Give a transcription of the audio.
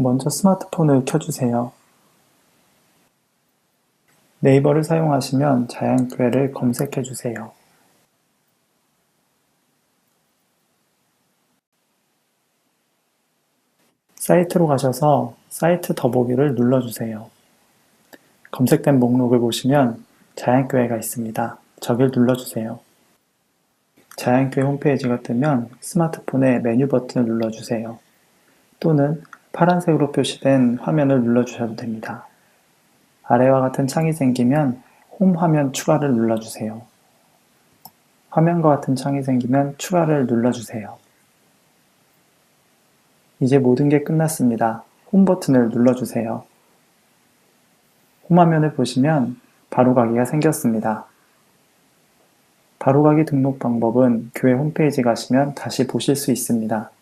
먼저 스마트폰을 켜주세요. 네이버를 사용하시면 자연교회를 검색해 주세요. 사이트로 가셔서 사이트 더보기를 눌러주세요. 검색된 목록을 보시면 자연교회가 있습니다. 저길 눌러주세요. 자연교회 홈페이지가 뜨면 스마트폰의 메뉴 버튼을 눌러주세요. 또는 파란색으로 표시된 화면을 눌러주셔도 됩니다. 아래와 같은 창이 생기면 홈 화면 추가를 눌러주세요. 화면과 같은 창이 생기면 추가를 눌러주세요. 이제 모든 게 끝났습니다. 홈 버튼을 눌러주세요. 홈 화면을 보시면 바로가기가 생겼습니다. 바로가기 등록 방법은 교회 홈페이지 가시면 다시 보실 수 있습니다.